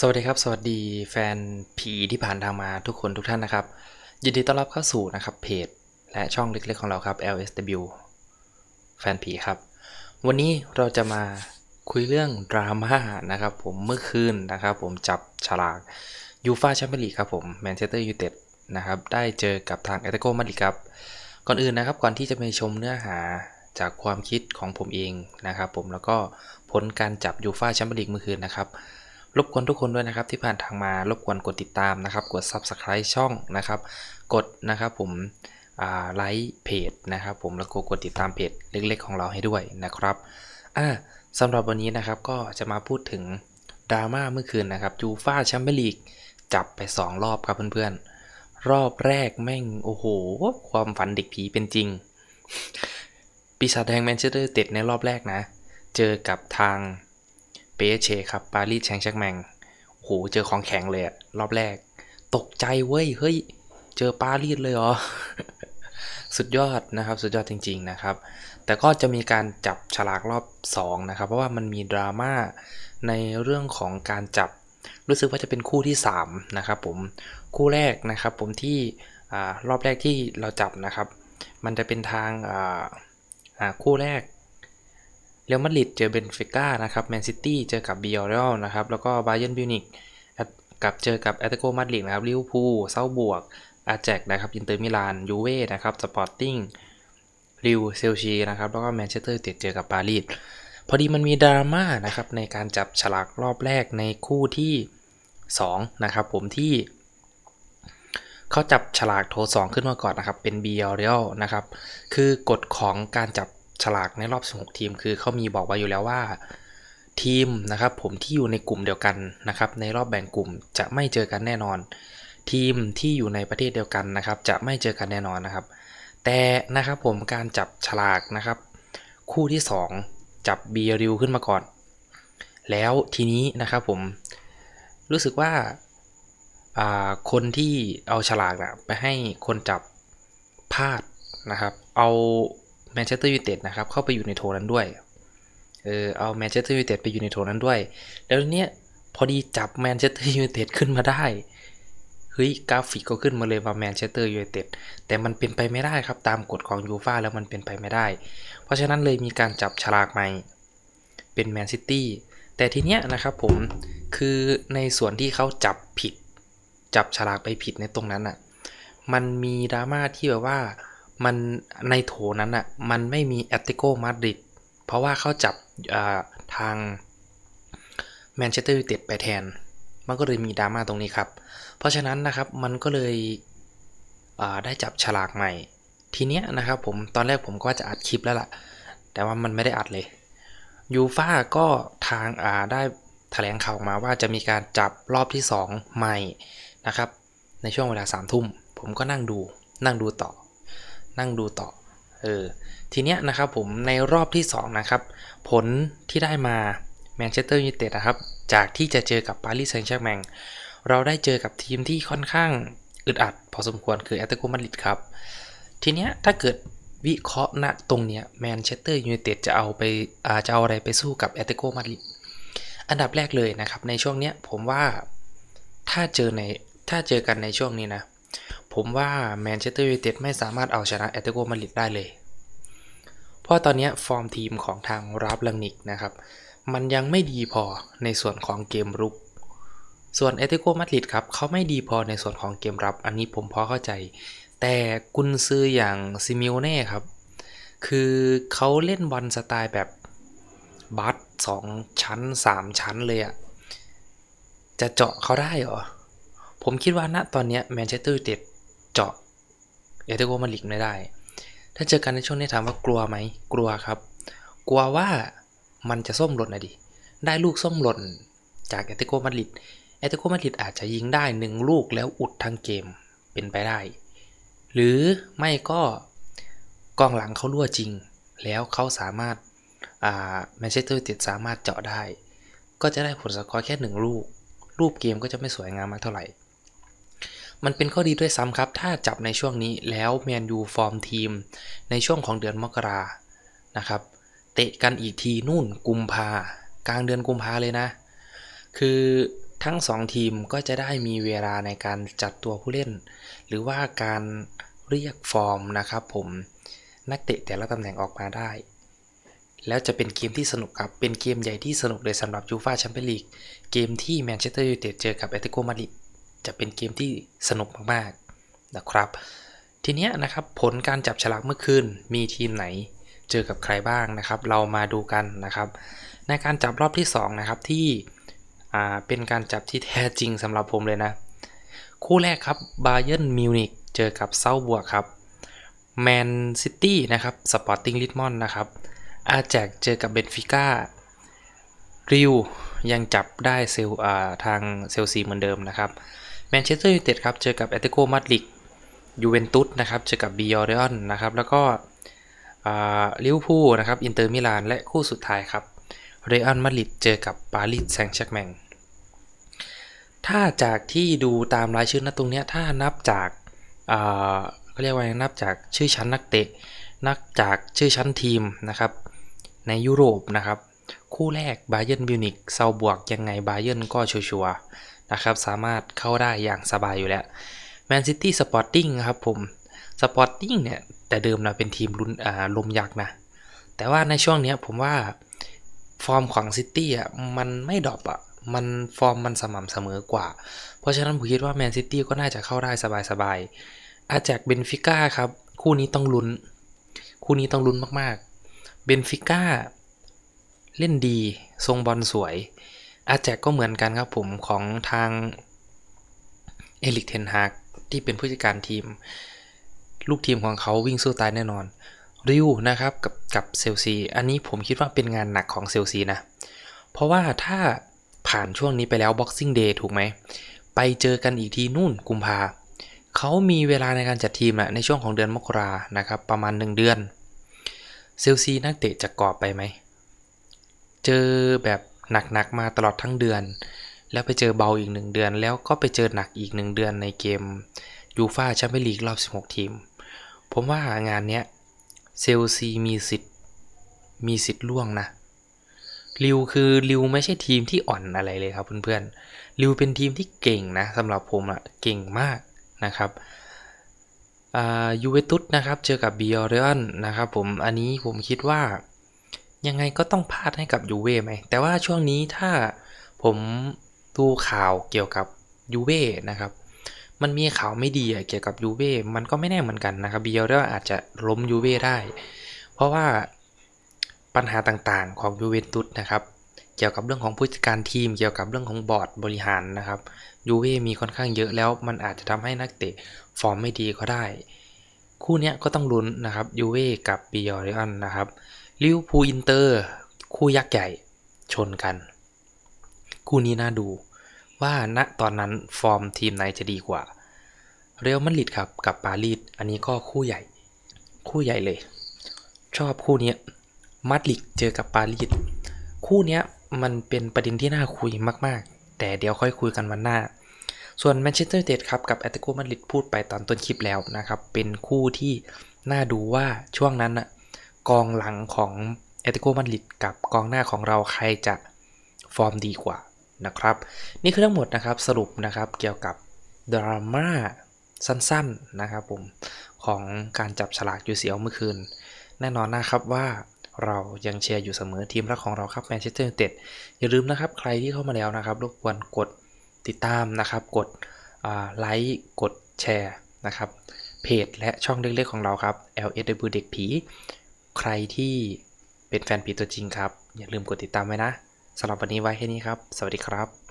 สวัสดีครับ สวัสดีแฟนผีที่ผ่านทางมาทุกคนทุกท่านนะครับ ยินดีต้อนรับเข้าสู่นะครับเพจ และช่องเล็กๆของเราครับ LSW แฟนผีครับ วันนี้เราจะมาคุยเรื่องดราม่านะครับผมเมื่อคืนนะครับผมจับฉลากยูฟาแชมเปี้ยนลีกครับผมแมนเชสเตอร์ยูไนเต็ดนะครับได้เจอกับทางแอตเลติโกมาดริดครับ ก่อนอื่นนะครับก่อนที่จะไปชมเนื้อหาจากความคิดของผมเองนะครับผมแล้วก็ผลการจับยูฟาแชมเปี้ยนลีกเมื่อคืนนะครับ รบกวนทุกคนด้วยนะครับที่ผ่านทางมารบกวนกดติดตามนะครับ กด Subscribe ช่องนะครับ กดนะครับผมไลค์เพจนะครับผมแล้วก็กดติดตามเพจเล็กๆ ของเราให้ด้วยนะครับอ่าสำหรับวันนี้นะครับก็จะมาพูดถึงดราม่าเมื่อคืนนะครับยูฟาแชมเปี้ยนลีกจับไป 2 รอบครับเพื่อนๆ รอบแรกแม่งโอ้โห ความฝันเด็กผีเป็นจริง ปีศาจแดงแมนเชสเตอร์เต็ดในรอบแรกนะ เจอกับทาง เปเชครับปารีสแชงชักแมงโหเจอของแข็งเลยอะรอบแรก ตกใจเว้ยเฮ้ย เจอปารีสเลยเหรอ สุดยอดนะครับ สุดยอดจริง ๆนะครับ แต่ก็จะมีการจับฉลากรอบ2นะครับ เพราะว่ามันมีดราม่าในเรื่องของการจับ รู้สึกว่าจะเป็นคู่ที่3นะครับผมคู่แรกนะครับ ผมที่อรอบแรกที่เราจับนะครับ มันจะเป็นทางคู่แรก เรอัลมาดริดเจอเบนฟิก้านะครับแมนซิตี้เจอกับบิออเรลนะครับแล้วก็บาเยิร์นบิวนิกกับเจอกับแอตเลติโกมาดริดนะครับลิเวอร์พูลเซาบวกอาแจกนะครับอินเตอร์มิลานยูเว่นะครับสปอร์ติ้งริวเซลชีนะครับแล้วก็แมนเชสเตอร์เเจอกับปารีสพอดีมันมีดราม่านะครับในการจับฉลากรอบแรกในคู่ที่ 2 นะครับผมที่เขาจับฉลากโทรสองขึ้นมาก่อนนะครับ เป็น b ีออเรลนะครับ คือกฎของการจับ ฉลากในรอบ 16 ทีม คือเขามีบอกไว้อยู่แล้วว่าทีมนะครับผมที่อยู่ในกลุ่มเดียวกันนะครับในรอบแบ่งกลุ่มจะไม่เจอกันแน่นอน ทีมที่อยู่ในประเทศเดียวกันนะครับ จะไม่เจอกันแน่นอนนะครับ แต่นะครับผมการจับฉลากนะครับ คู่ที่ 2 จับบีริวขึ้นมาก่อน แล้วทีนี้นะครับผมรู้สึกว่าคนที่เอาฉลากนะไปให้คนจับพลาดนะครับ เอา แมนเชสเตอร์ยูไนเต็ดนะครับเข้าไปอยู่ในโถนั้นด้วย เออเอาแมนเชสเตอร์ยูไนเต็ดไปอยู่ในโถนั้นด้วย แล้วเนี้ยพอดีจับแมนเชสเตอร์ยูไนเต็ดขึ้นมาได้ เฮ้ยกราฟิกก็ขึ้นมาเลยว่าแมนเชสเตอร์ยูไนเต็ดแต่มันเป็นไปไม่ได้ครับตามกฎของยูฟ่าแล้วมันเป็นไปไม่ได้ เพราะฉะนั้นเลยมีการจับฉลากใหม่เป็นแมนซิตี้แต่ทีเนี้ยนะครับผมคือในส่วนที่เขาจับผิด จับฉลากไปผิดในตรงนั้นอะ่ะมันมีดราม่าที่แบบว่า มันในโถนั้นอะ่ะมันไม่มีแอตติโกมาดริดเพราะว่าเขาจับทางแมนเชสเตอร์ยูไนเต็ดไปแทน มันก็เลยมีดราม่าตรงนี้ครับ เพราะฉะนั้นนะครับมันก็เลยได้จับฉลากใหม่ ทีเนี้ยนะครับผมตอนแรกผมก็จะอัดคลิปแล้วล่ะ แต่ว่ามันไม่ได้อัดเลยยูฟาก็ทางาได้แถลงข่าวมาว่าจะมีการจับรอบที่ 2 ใหม่นะครับ ในช่วงเวลา3ามทุ่ม ผมก็นั่งดูนั่งดูต่อ นั่งดูต่อเออทีเนี้ยนะครับผมในรอบที่2นะครับผลที่ได้มาแมนเชสเตอร์ยูไนเต็ดนะครับจากที่จะเจอกับปารีสแซงต์แชร์แมงเราได้เจอกับทีมที่ค่อนข้างอึดอัด พอสมควรคือแอตเลติโกมาดริดครับ ทีเนี้ยถ้าเกิดวิเคราะห์ณตรงเนี้ยแมนเชสเตอร์ยูไนเต็ดจะเอาไปอาจะเอาอะไรไปสู้กับแอตเลติโกมาดริดอันดับแรกเลยนะครับในช่วงเนี้ยผมว่าถ้าเจอในถ้าเจอกันในช่วงนี้นะ ผมว่าแมนเชสเตอร์ยูไนเต็ดไม่สามารถเอาชนะแอตเลติโกมาดริดได้เลย เพราะตอนนี้ฟอร์มทีมของทางรับลังนิกนะครับ มันยังไม่ดีพอในส่วนของเกมรุก ส่วนแอตเลติโกมาดริดครับเขาไม่ดีพอในส่วนของเกมรับ อันนี้ผมพอเข้าใจ แต่กุนซืออย่างซิมิโอเน่ครับ คือเขาเล่นบอลสไตล์แบบบัสสองชั้น 3 ชั้นเลยอะจะเจาะเขาได้เหรอ ผมคิดว่าณตอนนี้แมนเชสเตอร์ยูไนเต็ด เจาะเอเตโกมาลิกไม่ได้ ถ้าเจอกันในช่วงนี้ถามว่ากลัวไหมกลัวครับ กลัวว่ามันจะส้มหล่นนะดิ ได้ลูกส้มหล่นจากเอเตโกมาดริดเอเตโกมาดริดอาจจะยิงได้หนึ่งลูกแล้วอุดทั้งเกมเป็นไปได้ หรือไม่ก็กองหลังเขารั่วจริง แล้วเขาสามารถแมนเชสเตอร์ติดสามารถเจาะได้ ก็จะได้ผลสกอร์แค่หนึ่งลูก รูปเกมก็จะไม่สวยงามมากเท่าไหร่ มันเป็นข้อดีด้วยซ้ำครับ ถ้าจับในช่วงนี้แล้วแมนยูฟอร์มทีม ในช่วงของเดือนมกรานะครับ เตะกันอีกทีนู่นกุมภากลางเดือนกุมภาเลยนะ คือทั้งสองทีมก็จะได้มีเวลาในการจัดตัวผู้เล่น หรือว่าการเรียกฟอร์มนะครับผมนักเตะแต่ละตำแหน่งออกมาได้ แล้วจะเป็นเกมที่สนุกครับ เป็นเกมใหญ่ที่สนุกเลยสำหรับยูฟาแชมเปี้ยนลีกเกมที่แมนเชสเตอร์ยูไนเต็ดเจอกับแอตเลติโกมาดริด จะเป็นเกมที่สนุกมากๆนะครับ ทีเนี้ยนะครับผลการจับฉลากเมื่อคืนมีทีมไหนเจอกับใครบ้างนะครับ เรามาดูกันนะครับ ในการจับรอบที่2นะครับที่เป็นการจับที่แท้จริงสำหรับผมเลยนะ คู่แรกครับบาเยิร์นมิวนิกเจอกับเซาบัวครับแมนซิตี้นะครับสปอร์ติ้งลิทมอนนะครับอาแจกเจอกับเบนฟิก้าริวยังจับได้เซลทางเซลซีเหมือนเดิมนะครับ มนเชสเตอร์ยูไนเต็ดครับเจอกับแอตเลติโกมาดริดยูเวนตุสนะครับเจอกับบิยอร์เรออนนะครับแล้วก็ลิเวอร์พูลนะครับอินเตอร์มิลานและคู่สุดท้ายครับเรอัลมาดริดเจอกับปารีสแซงต์แชร์แมงถ้าจากที่ดูตามรายชื่อนะตรงเนี้ยถ้านับจากเขาเรียกว่าไงนับจากชื่อชั้นนักเตะ นับจากชื่อชั้นทีมนะครับในยุโรปนะครับ คู่แรกบาเยิร์นมิวนิกเซาบวกยังไงบาเยิร์นก็ชัวร์ นะครับสามารถเข้าได้อย่างสบายอยู่แล้วแมนซิตี้สปอร์ติ้งครับผมสปอร์ติ้งเนี่ยแต่เดิมนะเป็นทีมลุ้นลมยักษ์นะ แต่ว่าในช่วงเนี้ยผมว่าฟอร์มของซิตี้อะมันไม่ดรอปอะมันฟอร์มมันสม่ำเสมอกว่า เพราะฉะนั้นผมคิดว่าแมนซิตี้ก็น่าจะเข้าได้สบายๆอาแจากเบนฟิก้าครับ คู่นี้ต้องลุ้น คู่นี้ต้องลุ้นมากๆเบนฟิก้าเล่นดี ทรงบอลสวย อาแจกก็เหมือนกันครับผมของทางเอลิกเทนฮากที่เป็นผู้จัดการทีม ลูกทีมของเขาวิ่งสู้ตายแน่นอนริวนะครับกับกับเซลซีอันนี้ผมคิดว่าเป็นงานหนักของเซลซีนะ เพราะว่าถ้าผ่านช่วงนี้ไปแล้ว Boxing Day ถูกไหม ไปเจอกันอีกทีนู่นกุมภาเขามีเวลาในการจัดทีมอะในช่วงของเดือนมกรานะครับ ประมาณ 1 เดือน เซลซีนักเตะจะกรอบไปไหม เจอแบบ หนักๆมาตลอดทั้งเดือน แล้วไปเจอเบาอีก1เดือน แล้วก็ไปเจอหนักอีก1เดือนในเกมยูฟาแชมเปี้ยนลีกรอบ 16 ทีม ผมว่างานเนี้ยเซลซีมีสิทธิ์มีสิทธิ์ล่วงนะริวคือริวไม่ใช่ทีมที่อ่อนอะไรเลยครับเพื่อนๆริวเป็นทีมที่เก่งนะสำหรับผมอะเก่งมากนะครับยูเวนตุสนะครับเจอกับบิออเรอนนะครับผมอันนี้ผมคิดว่า ยังไงก็ต้องพลาดให้กับยูเว่ไหม แต่ว่าช่วงนี้ถ้าผมดูข่าวเกี่ยวกับยูเว่นะครับ มันมีข่าวไม่ดีเกี่ยวกับยูเว่ มันก็ไม่แน่เหมือนกันนะครับบิออเรอนอาจจะล้มยูเว่ได้ เพราะว่าปัญหาต่างๆของยูเวนตุสนะครับ เกี่ยวกับเรื่องของผู้จัดการทีม เกี่ยวกับเรื่องของบอร์ดบริหารนะครับ ยูเว่มีค่อนข้างเยอะแล้ว มันอาจจะทำให้นักเตะฟอร์มไม่ดีก็ได้ คู่นี้ก็ต้องลุ้นนะครับ ยูเว่กับบิออริออนนะครับ ลิวพูอินเตอร์ คู่ยักษ์ใหญ่ชนกัน คู่นี้น่าดูว่าณตอนนั้นฟอร์มทีมไหนจะดีกว่า เรอัลมาดริดครับกับปารีสอันนี้ก็คู่ใหญ่ คู่ใหญ่เลย ชอบคู่นี้มาดริดเจอกับปารีสคู่นี้มันเป็นประเด็นที่น่าคุยมาก ๆ แต่เดี๋ยวค่อยคุยกันวันหน้า ส่วนแมนเชสเตอร์ยูไนเต็ดครับกับแอตเลติโกมาดริดพูดไปตอนต้นคลิปแล้วนะครับ เป็นคู่ที่น่าดูว่าช่วงนั้นนะ กองหลังของแอตเลติโกมาดริดกับกองหน้าของเราใครจะฟอร์มดีกว่านะครับ นี่คือทั้งหมดนะครับสรุปนะครับเกี่ยวกับดราม่าสั้นๆนะครับผมของการจับฉลากยูซีเอลเมื่อคืน แน่นอนนะครับว่าเรายังเชียร์อยู่เสมอทีมรักของเราครับแมนเชสเตอร์ยูไนเต็ดอย่าลืมนะครับใครที่เข้ามาแล้วนะครับรบกวนกดติดตามนะครับ กดไลค์กดแชร์นะครับเพจและช่องเล็กๆของเราครับ LSW เด็กผี ใครที่เป็นแฟนผีตัวจริงครับ อย่าลืมกดติดตามไว้นะสำหรับวันนี้ไว้แค่นี้ครับ สวัสดีครับ